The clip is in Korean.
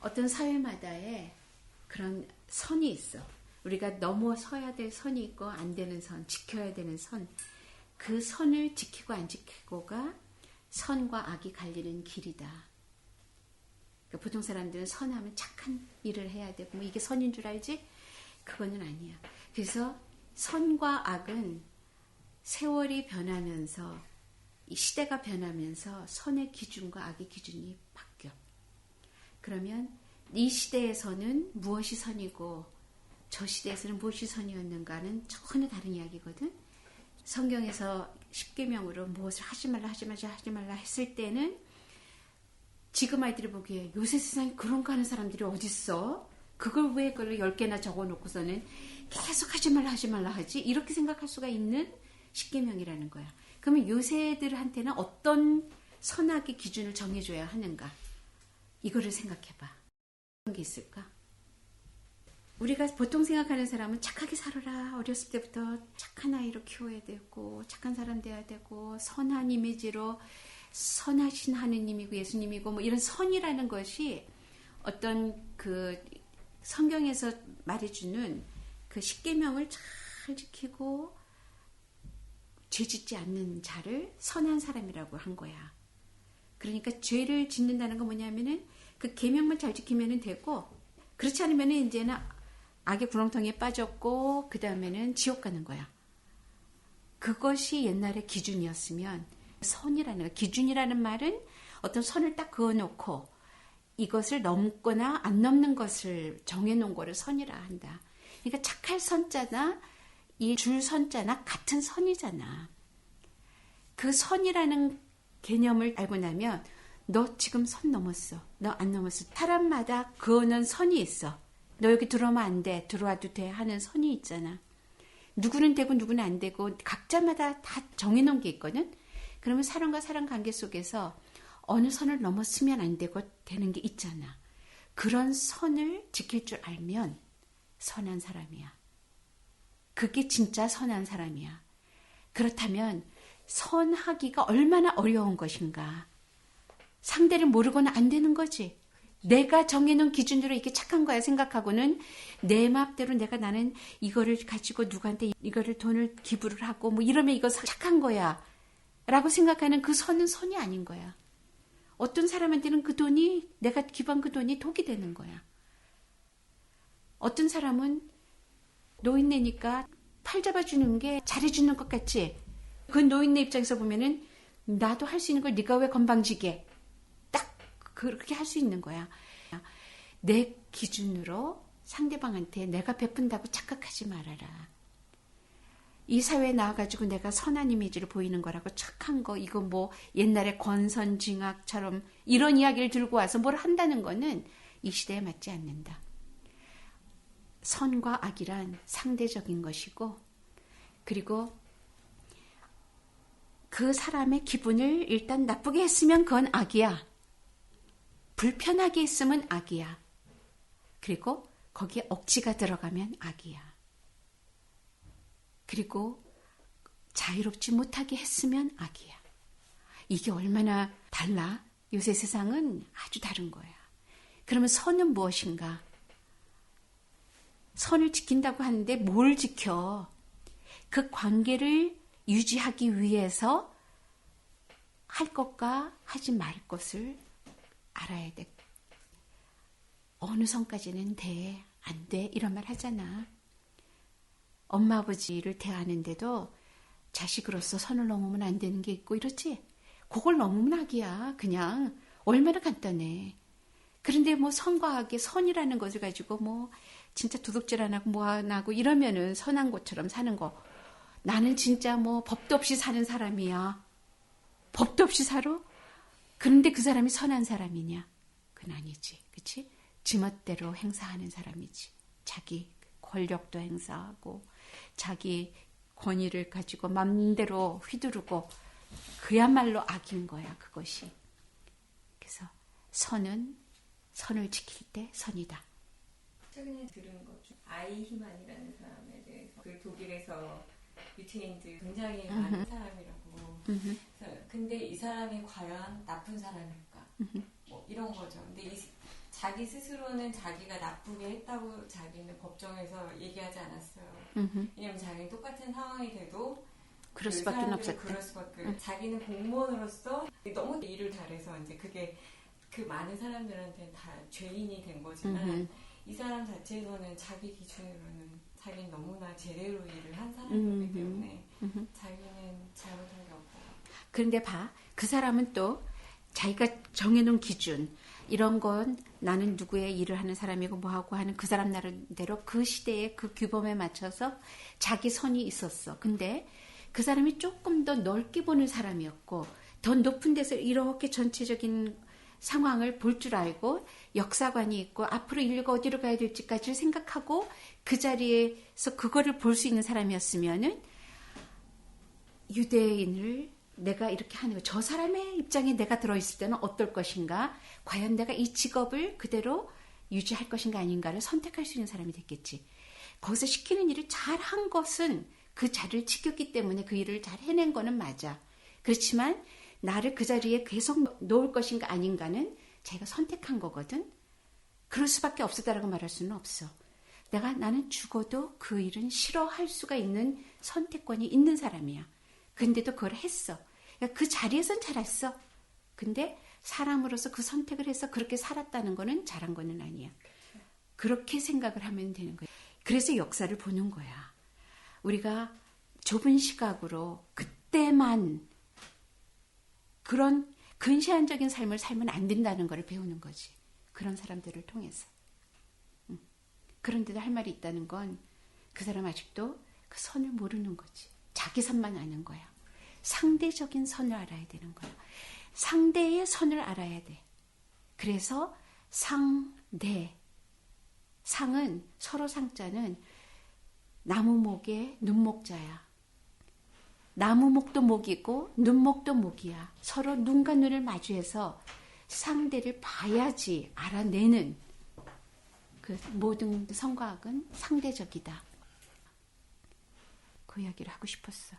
어떤 사회마다의 그런 선이 있어. 우리가 넘어서야 될 선이 있고 안 되는 선, 지켜야 되는 선. 그 선을 지키고 안 지키고가 선과 악이 갈리는 길이다. 그러니까 보통 사람들은 선하면 착한 일을 해야 되고 뭐 이게 선인 줄 알지? 그거는 아니야. 그래서 선과 악은 세월이 변하면서 이 시대가 변하면서 선의 기준과 악의 기준이 바뀌어. 그러면 이 시대에서는 무엇이 선이고 저 시대에서는 무엇이 선이었는가는 전혀 다른 이야기거든. 성경에서 십계명으로 무엇을 하지 말라 하지 말라 하지 말라 했을 때는 지금 아이들이 보기에 요새 세상에 그런 거 하는 사람들이 어딨어? 그걸 왜 그걸 열 개나 적어 놓고서는 계속 하지 말라 하지 말라 하지? 이렇게 생각할 수가 있는 십계명이라는 거야. 그러면 요새들한테는 어떤 선악의 기준을 정해줘야 하는가? 이거를 생각해봐. 어떤 게 있을까? 우리가 보통 생각하는 사람은 착하게 살아라. 어렸을 때부터 착한 아이로 키워야 되고, 착한 사람 돼야 되고, 선한 이미지로 선하신 하느님이고 예수님이고, 뭐 이런 선이라는 것이 어떤 그 성경에서 말해주는 그 십계명을 잘 지키고 죄 짓지 않는 자를 선한 사람이라고 한 거야. 그러니까 죄를 짓는다는 건 뭐냐면은 그 계명만 잘 지키면 되고 그렇지 않으면 이제는 악의 구렁텅이에 빠졌고 그 다음에는 지옥 가는 거야. 그것이 옛날의 기준이었으면 선이라는 거, 기준이라는 말은 어떤 선을 딱 그어놓고 이것을 넘거나 안 넘는 것을 정해놓은 거를 선이라 한다. 그러니까 착할 선자나 이 줄 선자나 같은 선이잖아. 그 선이라는 개념을 알고 나면 너 지금 선 넘었어. 너 안 넘었어. 사람마다 그어놓은 선이 있어. 너 여기 들어오면 안 돼. 들어와도 돼. 하는 선이 있잖아. 누구는 되고 누구는 안 되고 각자마다 다 정해놓은 게 있거든. 그러면 사람과 사람 관계 속에서 어느 선을 넘었으면 안 되고 되는 게 있잖아. 그런 선을 지킬 줄 알면 선한 사람이야. 그게 진짜 선한 사람이야. 그렇다면 선하기가 얼마나 어려운 것인가. 상대를 모르고는 안 되는 거지. 내가 정해놓은 기준으로 이게 착한 거야 생각하고는 내 맘대로 내가 나는 이거를 가지고 누구한테 이거를 돈을 기부를 하고 뭐 이러면 이거 착한 거야 라고 생각하는 그 선은 선이 아닌 거야. 어떤 사람한테는 그 돈이 내가 기부한 그 돈이 독이 되는 거야. 어떤 사람은 노인네니까 팔 잡아주는 게 잘해주는 것 같지? 그 노인네 입장에서 보면은 나도 할 수 있는 걸 네가 왜 건방지게 딱 그렇게 할 수 있는 거야. 내 기준으로 상대방한테 내가 베푼다고 착각하지 말아라. 이 사회에 나와가지고 내가 선한 이미지를 보이는 거라고 착한 거, 이거 뭐 옛날에 권선징악처럼 이런 이야기를 들고 와서 뭘 한다는 거는 이 시대에 맞지 않는다. 선과 악이란 상대적인 것이고, 그리고 그 사람의 기분을 일단 나쁘게 했으면 그건 악이야. 불편하게 했으면 악이야. 그리고 거기에 억지가 들어가면 악이야. 그리고 자유롭지 못하게 했으면 악이야. 이게 얼마나 달라? 요새 세상은 아주 다른 거야. 그러면 선은 무엇인가? 선을 지킨다고 하는데 뭘 지켜? 그 관계를 유지하기 위해서 할 것과 하지 말 것을 알아야 돼. 어느 선까지는 돼, 안 돼, 이런 말 하잖아. 엄마 아버지를 대하는데도 자식으로서 선을 넘으면 안 되는 게 있고 이렇지. 그걸 넘으면 악이야. 그냥 얼마나 간단해. 그런데 뭐 선과 악의 선이라는 것을 가지고 뭐 진짜 도둑질 안 하고 뭐 안 하고 이러면은 선한 것처럼 사는 거. 나는 진짜 뭐 법도 없이 사는 사람이야. 법도 없이 살아? 그런데 그 사람이 선한 사람이냐? 그건 아니지. 그치? 지멋대로 행사하는 사람이지. 자기 권력도 행사하고, 자기 권위를 가지고 맘대로 휘두르고, 그야말로 악인 거야, 그것이. 그래서 선은 선을 지킬 때 선이다. 최근에 들은 것 중 아이히만이라는 사람에 대해서 그 독일에서 유태인들 굉장히 많은 사람이라고. 그래서 근데 이 사람이 과연 나쁜 사람일까? 뭐 이런 거죠. 근데 이 자기 스스로는 자기가 나쁘게 했다고 자기는 법정에서 얘기하지 않았어요. 왜냐면 자기는 똑같은 상황이 돼도 그럴 그 수밖에 사람들은 없었다. 그럴 수밖에. 자기는 공무원으로서 너무 일을 잘해서 이제 그게 그 많은 사람들한테는 다 죄인이 된 거지만. 이 사람 자체에서는 자기 기준으로는 자기는 너무나 제대로 일을 한 사람이기. 때문에 음흠. 자기는 잘못한 게 없다. 그런데 봐, 그 사람은 또 자기가 정해놓은 기준, 이런 건 나는 누구의 일을 하는 사람이고 뭐하고 하는 그 사람 나름대로 그 시대의 그 규범에 맞춰서 자기 선이 있었어. 근데 그 사람이 조금 더 넓게 보는 사람이었고, 더 높은 데서 이렇게 전체적인 상황을 볼 줄 알고 역사관이 있고 앞으로 인류가 어디로 가야 될지까지를 생각하고 그 자리에서 그거를 볼 수 있는 사람이었으면은 유대인을 내가 이렇게 하는 거, 저 사람의 입장에 내가 들어있을 때는 어떨 것인가? 과연 내가 이 직업을 그대로 유지할 것인가 아닌가를 선택할 수 있는 사람이 됐겠지. 거기서 시키는 일을 잘 한 것은 그 자리를 지켰기 때문에 그 일을 잘 해낸 거는 맞아. 그렇지만 나를 그 자리에 계속 놓을 것인가 아닌가는 자기가 선택한 거거든. 그럴 수밖에 없었다라고 말할 수는 없어. 내가 나는 죽어도 그 일은 싫어할 수가 있는 선택권이 있는 사람이야. 근데도 그걸 했어. 그러니까 그 자리에선 잘했어. 근데 사람으로서 그 선택을 해서 그렇게 살았다는 거는 잘한 거는 아니야. 그렇게 생각을 하면 되는 거야. 그래서 역사를 보는 거야. 우리가 좁은 시각으로 그때만 그런 근시안적인 삶을 살면 안 된다는 걸 배우는 거지. 그런 사람들을 통해서. 음. 그런데도 할 말이 있다는 건 그 사람 아직도 그 선을 모르는 거지. 자기 선만 아는 거야. 상대적인 선을 알아야 되는 거야. 상대의 선을 알아야 돼. 그래서 상대. 상은 서로 상자는 나무목의 눈목자야. 나무목도 목이고 눈목도 목이야. 서로 눈과 눈을 마주해서 상대를 봐야지 알아내는 그 모든 성과학은 상대적이다. 그 이야기를 하고 싶었어.